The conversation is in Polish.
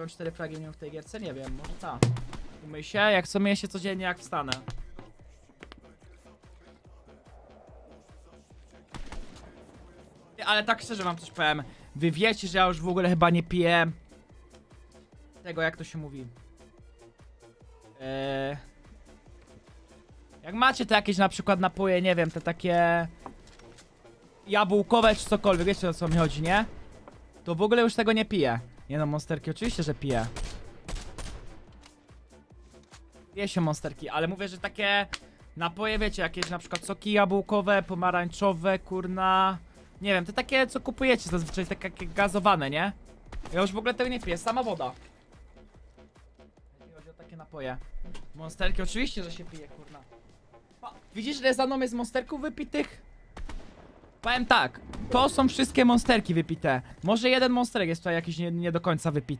Robią 4 fragi w tej gierce? Nie wiem, może tak. Umyj się, jak co myję się codziennie jak wstanę. Ale tak szczerze wam coś powiem. Wy wiecie, że ja już w ogóle chyba nie piję tego, jak to się mówi. Eee... Jak macie te jakieś na przykład napoje, nie wiem, te takie jabłkowe czy cokolwiek, wiecie o co mi chodzi, nie? To w ogóle już tego nie piję. Nie no, monsterki oczywiście, że piję. Pije się monsterki, ale mówię, że takie napoje, wiecie, jakieś na przykład soki jabłkowe, pomarańczowe, kurna... Nie wiem, te takie, co kupujecie zazwyczaj, takie gazowane, nie? Ja już w ogóle tego nie piję, sama woda. Jeśli chodzi o takie napoje. Monsterki, oczywiście, że się pije, kurna. Pa, widzisz, ile za mną jest monsterków wypitych? Powiem tak, to są wszystkie monsterki wypite. Może jeden monsterek jest tutaj jakiś nie, nie do końca wypity.